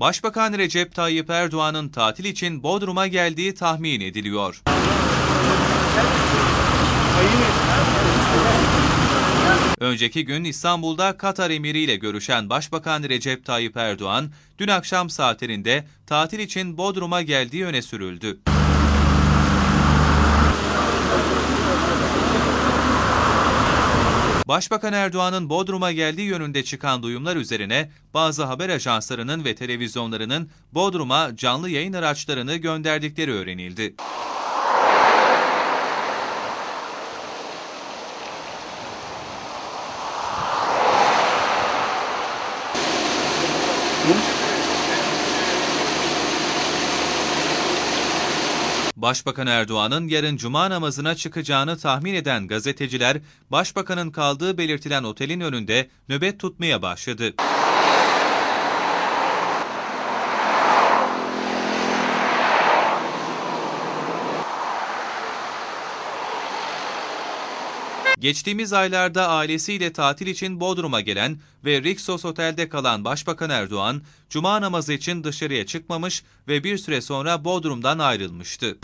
Başbakan Recep Tayyip Erdoğan'ın tatil için Bodrum'a geldiği tahmin ediliyor. Önceki gün İstanbul'da Katar emiriyle görüşen Başbakan Recep Tayyip Erdoğan, dün akşam saatlerinde tatil için Bodrum'a geldiği öne sürüldü. Başbakan Erdoğan'ın Bodrum'a geldiği yönünde çıkan duyumlar üzerine bazı haber ajanslarının ve televizyonlarının Bodrum'a canlı yayın araçlarını gönderdikleri öğrenildi. Başbakan Erdoğan'ın yarın cuma namazına çıkacağını tahmin eden gazeteciler, başbakanın kaldığı belirtilen otelin önünde nöbet tutmaya başladı. Geçtiğimiz aylarda ailesiyle tatil için Bodrum'a gelen ve Rixos Otel'de kalan Başbakan Erdoğan, Cuma namazı için dışarıya çıkmamış ve bir süre sonra Bodrum'dan ayrılmıştı.